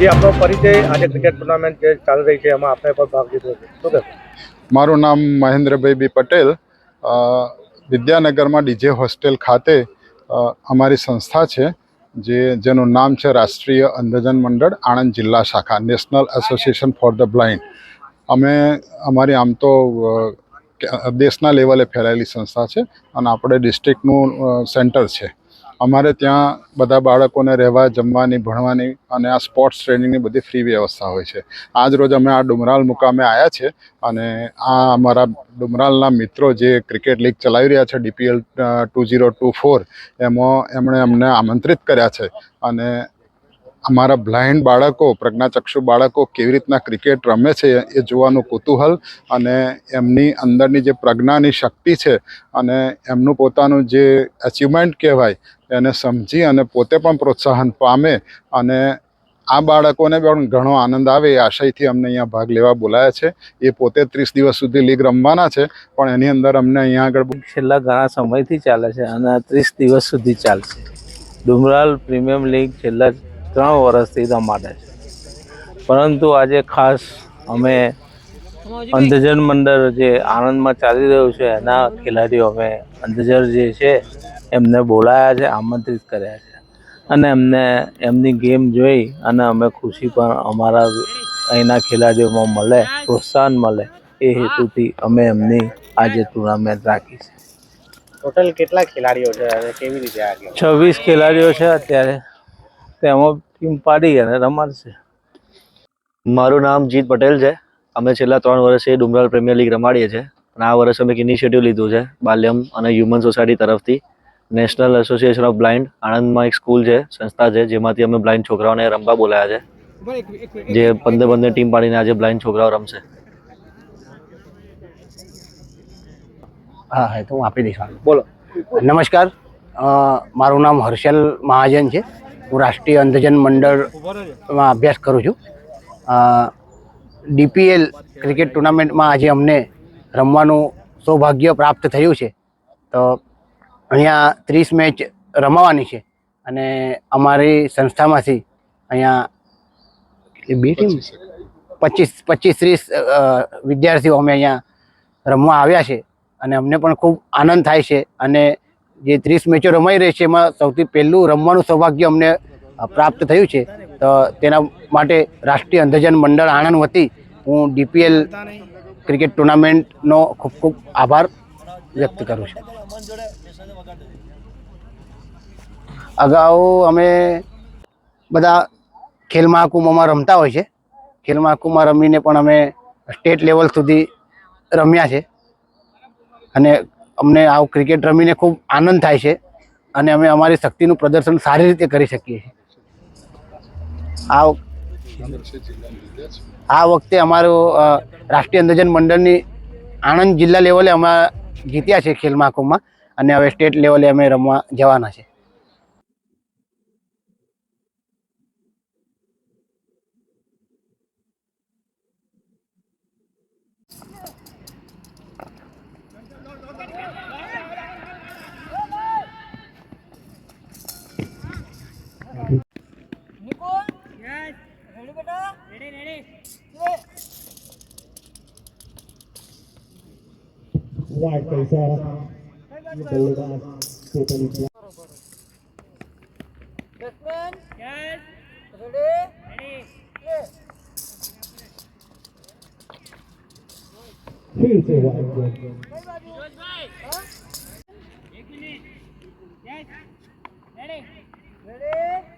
જે આપણો પરિચય આજે ક્રિકેટ ટુર્નામેન્ટ જે ચાલી રહી છે, એમાં આપણે પણ ભાગ લીધો છે. શું મારું નામ મહેન્દ્રભાઈ બી પટેલ વિદ્યાનગરમાં ડીજે હોસ્ટેલ ખાતે અમારી સંસ્થા છે, જે, જેનું નામ છે રાષ્ટ્રીય અંધજન મંડળ, આણંદ જિલ્લા શાખા, national association for the blind. અમે, અમારી આમ તો દેશના લેવલે ફેલાયેલી સંસ્થા છે અને આપણે ડિસ્ટ્રિક્ટનું સેન્ટર છે. અમારે ત્યાં બધા બાળકોને રહેવા, જમવાની, ભણવાની અને આ સ્પોર્ટ્સ ટ્રેનિંગની બધી ફ્રી વ્યવસ્થા હોય છે. આજ રોજ અમે આ ડુમરાલ મુકામે આવ્યા છે અને આ અમારા ડુમરાલના મિત્રો જે ક્રિકેટ લીગ ચલાવી રહ્યા છે DPL two zero two four એમાં એમણે અમને આમંત્રિત કર્યા છે અને અમારા બ્લાઇન્ડ બાળકો, પ્રજ્ઞાચક્ષુ બાળકો કેવી રીતના ક્રિકેટ રમે છે એ જોવાનું કુતૂહલ અને એમની અંદરની જે પ્રજ્ઞાની શક્તિ છે અને એમનું પોતાનું જે અચીવમેન્ટ કહેવાય એને સમજી અને પોતે પણ પ્રોત્સાહન પામે અને આ બાળકોને પણ ઘણો આનંદ આવે એ આશયથી અમને અહીંયા ભાગ લેવા બોલાયા છે. એ પોતે ત્રીસ દિવસ સુધી લીગ રમવાના છે, પણ એની અંદર અમને અહીંયા આગળ છેલ્લા ઘણા સમયથી ચાલે છે અને ત્રીસ દિવસ સુધી ચાલશે. ડુમરાલ પ્રીમિયમ લીગ છેલ્લા ત્રણ વર્ષથી રમાડે છે. પરંતુ આજે ખાસ અમે અંધજન મંડળ જે આણંદમાં ચાલી રહ્યું છે એના ખેલાડીઓ અમે અંધજર જે છે એમને બોલાયા છે આમંત્રિત કર્યા છે. અને એમને એમની ગેમ જોઈ અને અમે ખુશી પણ અમારા અહીંના ખેલાડીઓમાં મળે પ્રોત્સાહન મળે એ હેતુથી અમે એમની આજે ટુર્નામેન્ટ રાખી છે. ટોટલ કેટલા ખેલાડીઓ છે? અને કેવી રીતે છવ્વીસ ખેલાડીઓ છે અત્યારે. તેમાં ટીમ પાડી અને રમાડશે મારું નામ જીત પટેલ છે. અમે છેલ્લા ત્રણ વર્ષથી ડુમરાલ પ્રીમિયર લીગ રમાડીએ છીએ. અને આ વર્ષે અમે એક ઇનિશિયેટિવ લીધું છે બાલ્યમ અને હ્યુમન સોસાયટી તરફથી. નેશનલ એસોસિએશન ઓફ બ્લાઇન્ડ આણંદમાં એક સ્કૂલ છે સંસ્થા છે જેમાંથી અમે બ્લાઇન્ડ છોકરાઓને રમવા બોલાયા છે. જે પંદર પંદર ટીમ પાડીને આજે બ્લાઇન્ડ છોકરાઓ રમશે. હા હા તો હું આપી દઈશ. બોલો. નમસ્કાર. મારું નામ હર્ષલ મહાજન છે. હું રાષ્ટ્રીય અંધજન મંડળમાં અભ્યાસ કરું છું. ડીપીએલ ક્રિકેટ ટુર્નામેન્ટમાં આજે અમને રમવાનું સૌભાગ્ય પ્રાપ્ત થયું છે. તો અહીંયા ત્રીસ મેચ રમાવાની છે અને અમારી સંસ્થામાંથી અહીંયા બે ટીમ પચીસ પચીસ ત્રીસ વિદ્યાર્થીઓ અમે અહીંયા રમવા આવ્યા છે અને અમને પણ ખૂબ આનંદ થાય છે અને જે ત્રીસ મેચો રમાઈ રહી છે, એમાં સૌથી પહેલું રમવાનું સૌભાગ્ય અમને પ્રાપ્ત થયું છે. તો તેના માટે રાષ્ટ્રીય અંધજન મંડળ આણંદ વતી હું ડીપીએલ ક્રિકેટ ટુર્નામેન્ટનો ખૂબ ખૂબ આભાર વ્યક્ત કરું છું. અગાઉ અમે બધા ખેલ મહાકુંભમાં રમતા હોય છે. ખેલ મહાકુંભમાં રમીને પણ અમે સ્ટેટ લેવલ સુધી રમ્યા છે. અને અમને આ ક્રિકેટ રમીને ખૂબ આનંદ થાય છે અને અમે અમારી શક્તિનું પ્રદર્શન સારી રીતે કરી શકીએ છીએ. આ આ વખતે અમારું રાષ્ટ્રીય અંધજન મંડળની આણંદ જિલ્લા લેવલે અમે જીત્યા છે ખેલ મહાકુંભમાં અને હવે સ્ટેટ લેવલે અમે રમવા જવાના છે. ngoài cây ra bồi bàn của đội tuyển Batsman. Yes. Ready? Ready. Clear. Here's the white one. Yes. Ready? Ready?